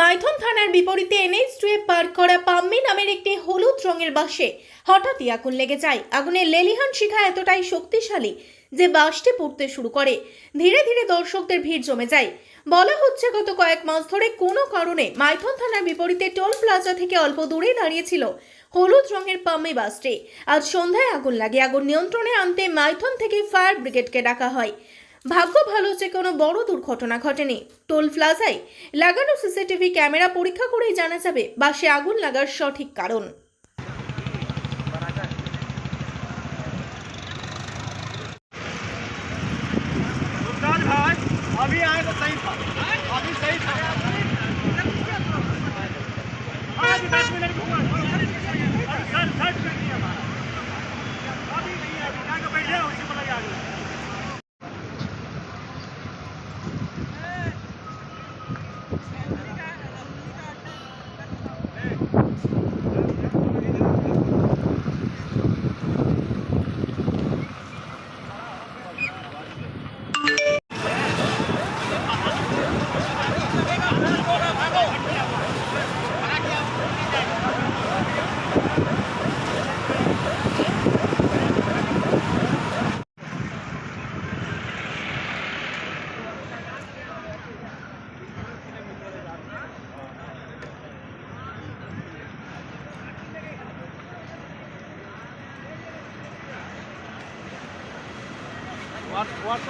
মাইথন থানার বিপরীতে এনএইচ টুয়ে পার্ক করা পাম্মি নামের একটি হলুদ রঙের বাসে হঠাৎই আগুন লেগে যায়। আগুনের লেলিহান শিখা এতটাই শক্তিশালী যে বাসটি পুড়তে শুরু করে। ধীরে ধীরে দর্শকদের ভিড় জমে যায়। বলা হচ্ছে, গত কয়েক মাস ধরে কোনো কারণে মাইথন থানার বিপরীতে টোল প্লাজা থেকে অল্প দূরে দাঁড়িয়েছিল হলুদ রঙের পাম্মি বাসটি। আজ সন্ধ্যায় আগুন লাগে। আগুন নিয়ন্ত্রণে আনতে মাইথন থেকে ফায়ার ব্রিগেডকে ডাকা হয়। ভাগ্য ভালো যে কোনো বড় দুর্ঘটনা ঘটেনি টোল প্লাজায় লাগানো সিসিটিভি ক্যামেরা পরীক্ষা করেই জানা যাবে বাসে আগুন লাগার সঠিক কারণ गुप्ताज भाई अभी आए तो सही था अभी सही था आज दस मिनट घूमा what what